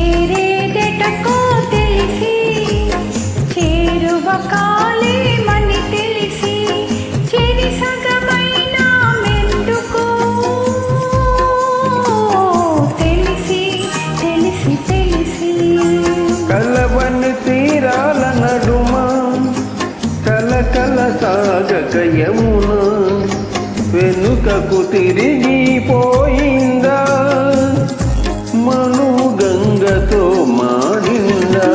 చేరేదెటకో తెలిసి చేరువ కల సాగక యమున వెనుకకు తిరిగి పోయిందా మను గంగతో మాడిందా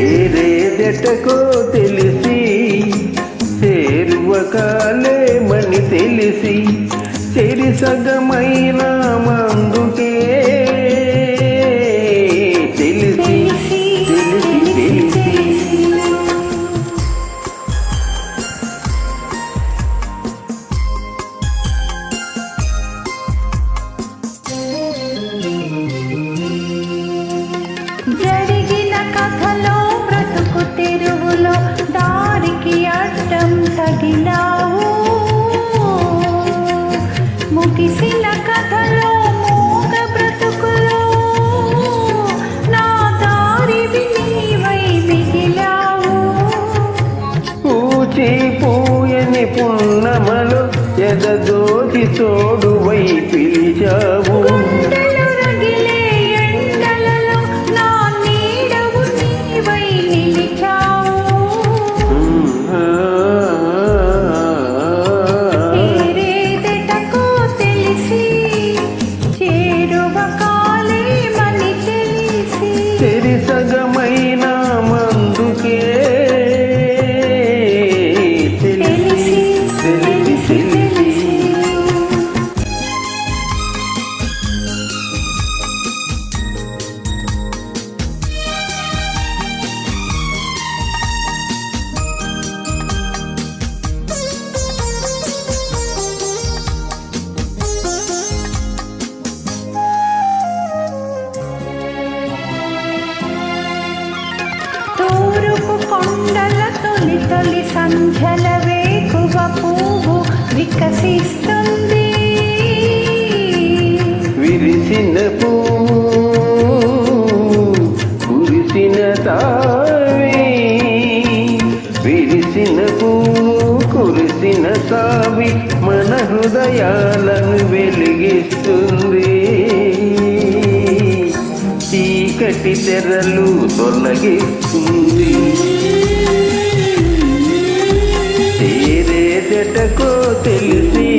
ఏరేదెటకో తెలిసి చేరువ కాలేమని తెలిసి చెరి సగమైన మందు నీడవు నీవై నిలిచావు. చేరేదెటకో తెలిసి తొలి తొలి సంధ్యల వేకువ పువ్వు వికసిస్తుంది. విరిసిన పువ్వు కురిసిన తావి. విరిసిన పువ్వు కురిసిన తావి మన హృదయాలను వెలిగిస్తుంది. చీకటి తెరలు తొలగిస్తుంది. చేరేదటకో తెలిసి